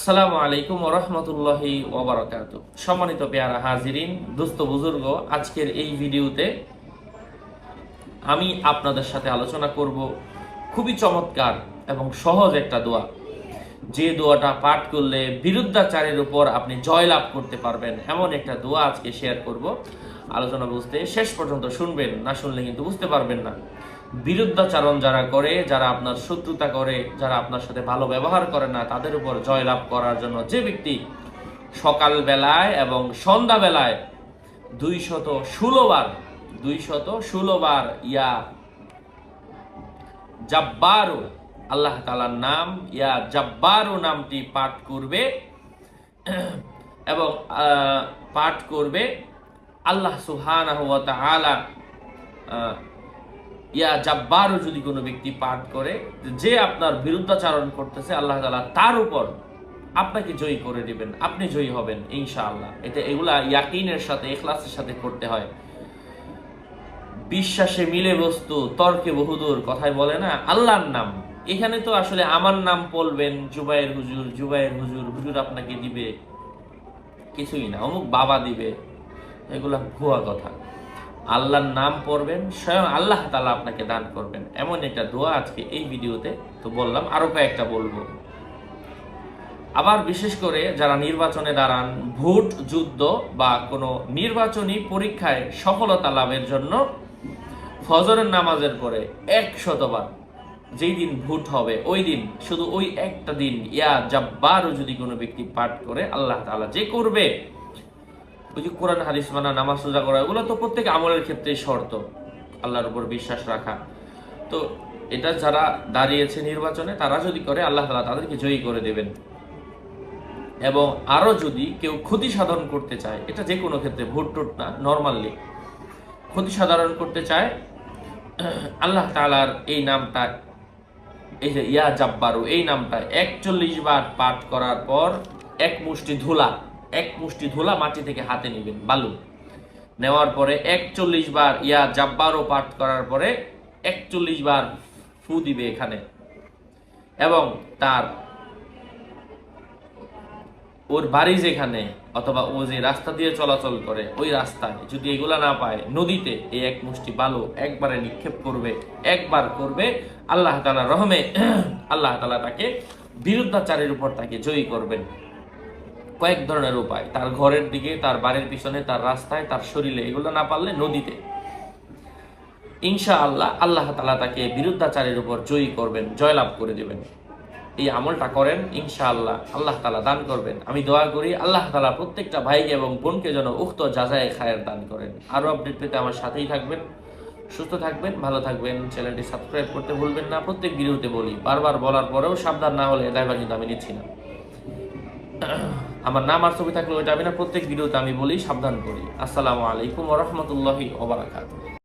আসসালামু আলাইকুম ওরহমতুল্লাহি ওবরাকাত সম্মানিত পেয়ারা হাজিরিন দুস্থ বুজুর্গ, আজকের এই ভিডিওতে আমি আপনাদের সাথে আলোচনা করব খুবই চমৎকার এবং সহজ একটা দোয়া। যে দোয়াটা পাঠ করলে বিরুদ্ধাচারের উপর আপনি জয়লাভ করতে পারবেন, এমন একটা দোয়া আজকে শেয়ার করব। আলোচনা বুঝতে শেষ পর্যন্ত শুনবেন, না শুনলে কিন্তু বুঝতে পারবেন না। বিরুদ্ধাচারণ যারা করে, যারা আপনার শত্রুতা করে, যারা আপনার সাথে ভালো ব্যবহার করে না, তাদের উপর জয়লাভ করার জন্য যে ব্যক্তি সকাল বেলায় এবং সন্ধ্যা বেলায় দুই শত ষোলো বার দুই শত ষোলো বার ইয়া জাব্বারু, আল্লাহ তালার নাম, ইয়া জাব্বারু নামটি পাঠ করবে এবং পাঠ করবে আল্লাহ সুহান ইয়া জাব্বারও যদি কোনো ব্যক্তি পাঠ করে, যে আপনার বিরুদ্ধাচারণ করতেছে, আল্লাহ তাআলা তার উপর আপনাকে জয়ী করে দিবেন, আপনি জয়ী হবেন, ইনশাআল্লাহ। এটা এগুলা ইয়াকিনের সাথে এখলাসের সাথে করতে হয়। বিশ্বাসে মিলে বস্তু, তর্কে বহুদূর, কথায় বলে না, আল্লাহর নাম। এখানে তো আসলে আমার নাম বলবেন, জুবাইর হুজুর জুবাইর হুজুর হুজুর আপনাকে দিবে, কিছুই না, অমুক বাবা দিবে, এগুলা ভুয়া কথা। আল্লাহর নাম পড়বেন, স্বয়ং আল্লাহ তালা আপনাকে দান করবেন। এমন একটা দোয়া আজকে এই ভিডিওতে তো বললাম, আরও কয়েকটা বলব। আবার বিশেষ করে যারা নির্বাচনে দাঁড়ান, ভোট, যুদ্ধ বা কোনো নির্বাচনী পরীক্ষায় সফলতা লাভের জন্য ফজরের নামাজের পরে এক শতবার যেই দিন ভোট হবে, ওই দিন, শুধু ওই একটা দিন, ইয়া জাব্বারও যদি কোনো ব্যক্তি পাঠ করে, আল্লাহ তাআলা যে করবে ওই যে কোরআন, হাদিস মানা নামাজ, রোজা করা এগুলো তো প্রত্যেক আমলের ক্ষেত্রে শর্ত। আল্লাহর উপর বিশ্বাস রাখা। তো এটা যারা দাঁড়িয়েছে নির্বাচনে, তারা যদি করে, আল্লাহ তালা তাদেরকে জয়ী করে দেবেন। এবং আরও যদি কেউ ক্ষতি সাধন করতে চায়, এটা যে কোনো ক্ষেত্রে ভোট টোট না নর্মালি ক্ষতি সাধারণ করতে চায়, আল্লাহ তালার এই নামটা, এই যে ইয়া জাব্বারু, এই নামটা একচল্লিশ বার পাঠ করার পর এক মুষ্টি ধুলা এক মুষ্টি ধুলা মাটি থেকে হাতে নেবেন, বালু। নেওয়ার পরে একচল্লিশ বার ইয়া জাব্বারও পাঠ করার পরে একচল্লিশ বার ফু দিবে এখানে। এবং তার ওর বাড়ি যেখানে অথবা ও যে রাস্তা দিয়ে চলাচল করে, ওই রাস্তায় যদি এগুলা না পায়, নদীতে এই এক মুষ্টি বালু একবারে নিক্ষেপ করবে, একবার করবে, আল্লাহ তালা রহমে আল্লাহ তালা তাকে বিরুদ্ধাচারের উপর তাকে জয়ী করবেন। কয়েক ধরনের উপায়। তার ঘরের দিকে, তার বাড়ির পিছনে, তার রাস্তায়, তার শরীরে, এগুলো না পারলে নদীতে। ইনশা আল্লাহ আল্লাহ তালা তাকে বিরুদ্ধাচারের উপর জয়ী করবেন, জয়লাভ করে দেবেন। এই আমলটা করেন, ইনশাআল্লাহ আল্লাহ আল্লাহ তালা দান করবেন। আমি দোয়া করি আল্লাহ তালা প্রত্যেকটা ভাইকে এবং বোনকে যেন উক্ত যাজায় খায়ের দান করেন। আরও আপডেট পেতে আমার সাথেই থাকবেন। সুস্থ থাকবেন, ভালো থাকবেন। চ্যানেলটি সাবস্ক্রাইব করতে ভুলবেন না। প্রত্যেক ভিডিওতে বলি, বারবার বলার পরেও সাবধান না হলে ড্রাইভার কিন্তু আমি নিচ্ছি না। আমার নাম আর ছবি থাকলে ওইটা আমি না। প্রত্যেক ভিডিওতে আমি বলি সাবধান করি। আসসালামু আলাইকুম রহমতুল্লাহি ওবরাকাতুহ